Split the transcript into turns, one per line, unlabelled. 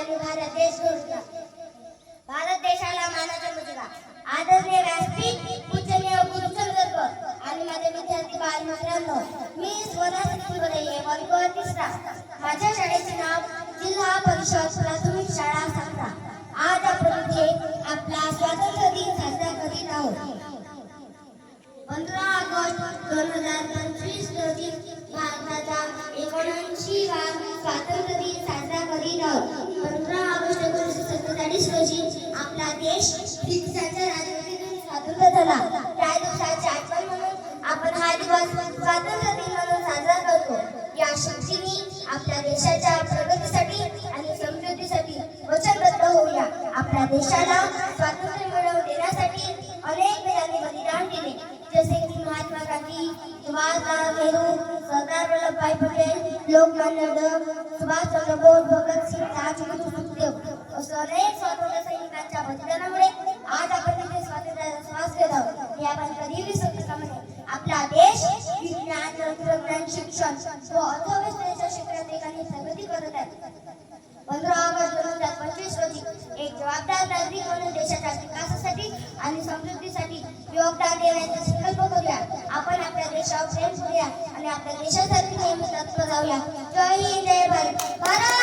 आणि भारत देश घोषणा. भारत देशाला मानाचा मुजरा आदरणीय व्यासपीठ पूजनीय गुरुसंदर्भ आणि माझे विद्यार्थी बालमित्रांनो मी स्वतः बरे वर्ग तिसरा. माझ्या शाळेचे नाव जिल्हा परिषद प्राथमिक शाळा साखरा आज आपण इथे आपला स्वातंत्र्य दिन साजरा करीत आहोत. पंधरा ऑगस्ट दोन हजार पंचवीस रोजी भारताचा एकोणऐंशीवा देश ब्रिटिशांच्या राजवटीतून स्वातंत्र्य झाला. त्या दिवसाची आठवण म्हणून आपण हा दिवस स्वातंत्र्य दिन म्हणून साजरा करतो. या शक्तीने आपल्या देशाच्या प्रगतीसाठी आणि समृद्धीसाठी वचनबद्ध होऊया. आपल्या देशाला स्वातंत्र्य मिळवून देण्यासाठी अनेक वेळांनी बलिदान दिले. जसे की महात्मा गांधी जवाहरलाल नेहरू सरदार वल्लभभाई पटेल लोकमान्य टिळक सुभाषचंद्र बोस भगतसिंग राजगुरू सुखदेव. असं अनेक स्वातंत्र्य सैनिकांच्या बलिदान आपण कधी विसरू शकत नये आपला देश विज्ञान तंत्रज्ञान शिक्षण व अर्थव्यवस्थेच्या क्षेत्रात एकाने प्रगती करत आहे. पंधरा ऑगस्ट दोन हजार पंचवीस रोजी एक जबाबदार नागरिक म्हणून देशाच्या विकासासाठी आणि समृद्धीसाठी योगदान देण्याचा संकल्प करूया. आपण आपल्या देशावर प्रेम करूया आणि आपल्या देशासाठी नेहमी तत्पर राहूया. जय हिंद जय भारत. भारत!